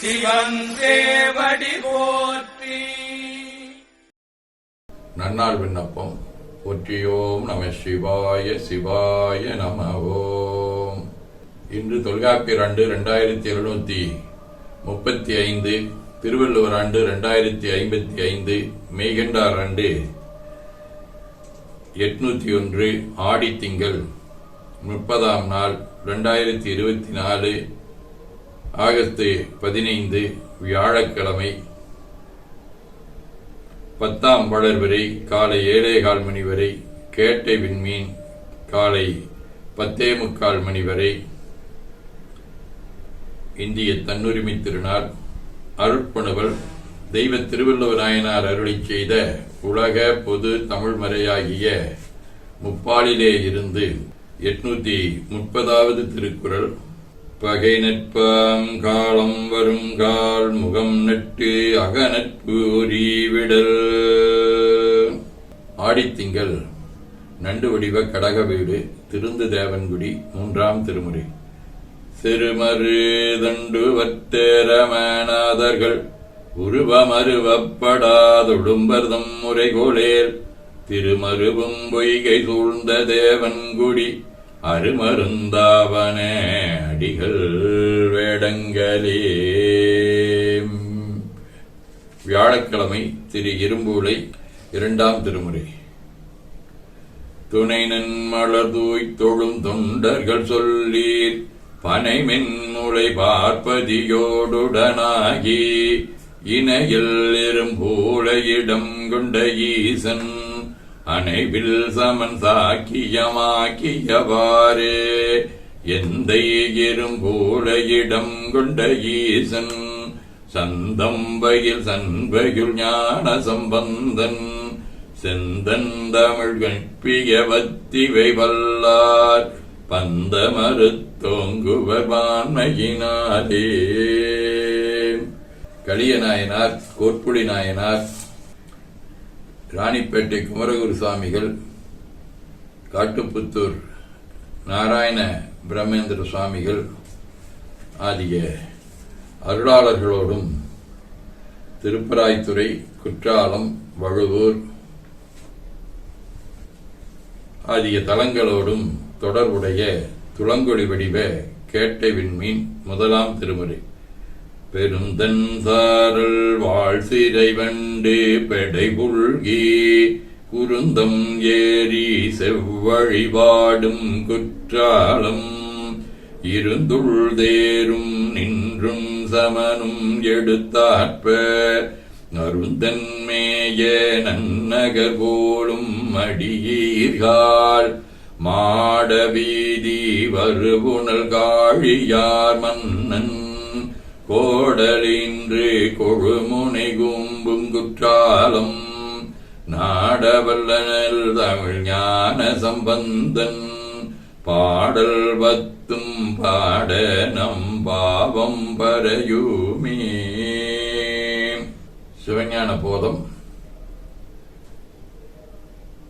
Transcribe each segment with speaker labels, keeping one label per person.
Speaker 1: சிவன் போற்றி.
Speaker 2: நன்னாள் விண்ணப்பம். போற்றியோம் நம சிவாய சிவாய நம ஓம் இன்று தொல்காப்பியர் ஆண்டு ரெண்டாயிரத்தி எழுநூத்தி முப்பத்தி ஐந்து திருவள்ளுவர் ஆண்டு ரெண்டாயிரத்தி ஐம்பத்தி ஐந்து மேகண்டார் ஆண்டு எட்நூத்தி ஒன்று ஆடி திங்கள் முப்பதாம் நாள் ரெண்டாயிரத்தி இருபத்தி நாலு ஆகஸ்ட் பதினைந்து வியாழக்கிழமை பத்தாம் வளர் வரை காலை ஏழே கால் மணி வரை கேட்டை விண்மீன் காலை பத்தே முக்கால் மணி வரை இந்திய தன்னுரிமை திருநாள் அருட்பணுவல் தெய்வ திருவள்ளுவ நாயனார் செய்த உலக பொது தமிழ் மறையாகிய முப்பாலிலே இருந்து எட்நூத்தி முப்பதாவது திருக்குறள் பகை நட்பாம் காலம் வரும் கால் முகம் நட்டு அகநட்பு விடல். ஆடித்திங்கள் நண்டு வடிவ கடக வீடு திருந்து தேவன்குடி மூன்றாம் திருமுறை. சிறுமரு தண்டு வட்டேரமநாதர்கள் உருவமருவப்படாதொடும்பர்தம் முறைகோளேர் திருமருவும் பொய்கை சூழ்ந்த தேவன்குடி அருமருந்தாவனே அடிகள் வேடங்களே. வியாழக்கிழமை திரு இரும்பூலை இரண்டாம் திருமுறை. துணை நன்மலர் தூய் தொழும் தொண்டர்கள் சொல்லீர் பனை மென்முளை பார்ப்பதியோடுடனாகி இணையில் இரும்பூல இடம் கொண்ட ஈசன் அனைவில் சமன் சாக்கியமாக்கியவாறே. எந்த இரும்பூல இடம் கொண்ட ஈசன் சந்தம்பையில் சண்பையுள் ஞான சம்பந்தன் செந்தன் தமிழ் கற்பிய வல்லார் பந்த மறுத்தோங்குவர் வான்மையினாலே. களிய நாயனார் கோட்புடி நாயனார் ராணிப்பேட்டை குமரகுரு சுவாமிகள் காட்டுப்புத்தூர் நாராயண பிரம்மேந்திர சுவாமிகள் ஆகிய அருளாளர்களோடும் திருப்பராய்த்துறை குற்றாலம் வழுவூர் ஆகிய தலங்களோடும் தொடர்புடைய துளங்கொடி வடிவ கேட்டை விண்மீன் முதலாம் திருமுறை. பெருந்தன் சாரல் வாழ் சிறை வண்டு பெடை குருந்தம் ஏறி செவ்வழிபாடும் குற்றாலம். இருந்துள் தேரும் நின்றும் சமனும் எடுத்தாற்ப அருந்தன்மேய நன்னகர் போலும் மடியீர்கள் மாடவீதி வருபுணல் காழியார் மன்னன் கோடலின்றி கொழுமுனை கும்பும் குற்றாலம் நாடவல்லனல் தமிழ் ஞான சம்பந்தன் பாடல் பத்தும் பாட நம் பாவம் பரையுமே. சிவஞான போதம்.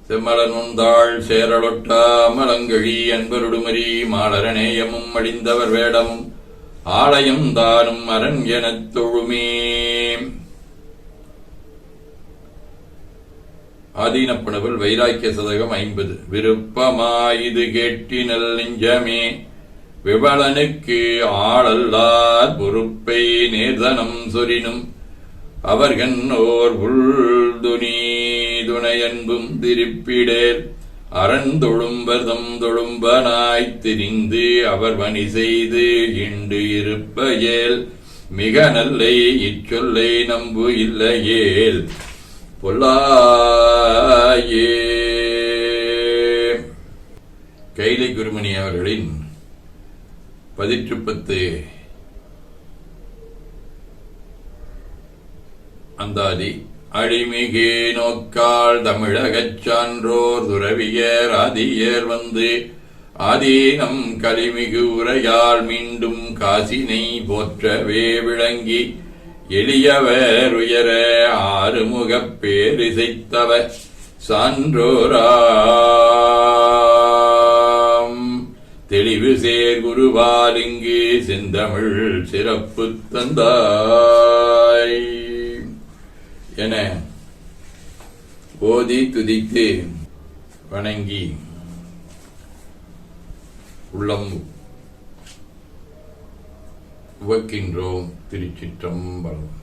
Speaker 2: செம்மலன் உந்தாள் சேரலொட்டா மலங்கழி அன்பருடுமரி மாலரநேயமும் அழிந்தவர் வேடமும் ஆலயம் தானும் அரண் எனத் தொழுமே. ஆதீனப்பணவல் வைராக்கிய சதகம் ஐம்பது. விருப்பமாயுது கேட்டினல் நெஞ்சமே. விவலனுக்கு ஆளல்லார் பொறுப்பை நேர்தனம் சொரினும். அவர்கண் ஓர் உள்துணி துணையன்பும் திருப்பிடேர். அறந்தொழும்பதம் தொழும்பனாய் திரிந்து அவர் பணி செய்து இண்டு இருப்பயேல் மிக நல்லை இச்சொல்லை நம்பு இல்லையேல் பொல்லாயே. கைலை குருமணி அவர்களின் பதிற்றுப்பத்து அந்தாதி அடிமிகு நோக்கால் தமிழகச் சான்றோர் துறவியர் ஆதியர் வந்து ஆதீனம் கலிமிகு உரையால் மீண்டும் காசினை போற்றவே விளங்கி எளியவர் உயர ஆறுமுகப் பேரிசைத்தவ சான்றோராம். தெளிவு சேர் குருவாலிங்கு செந்தமிழ் சிறப்பு தந்தாய். என ஓதி துதித்து வணங்கி உள்ளம் உவக்கின்றோம் திருச்சிற்றம்பலம்.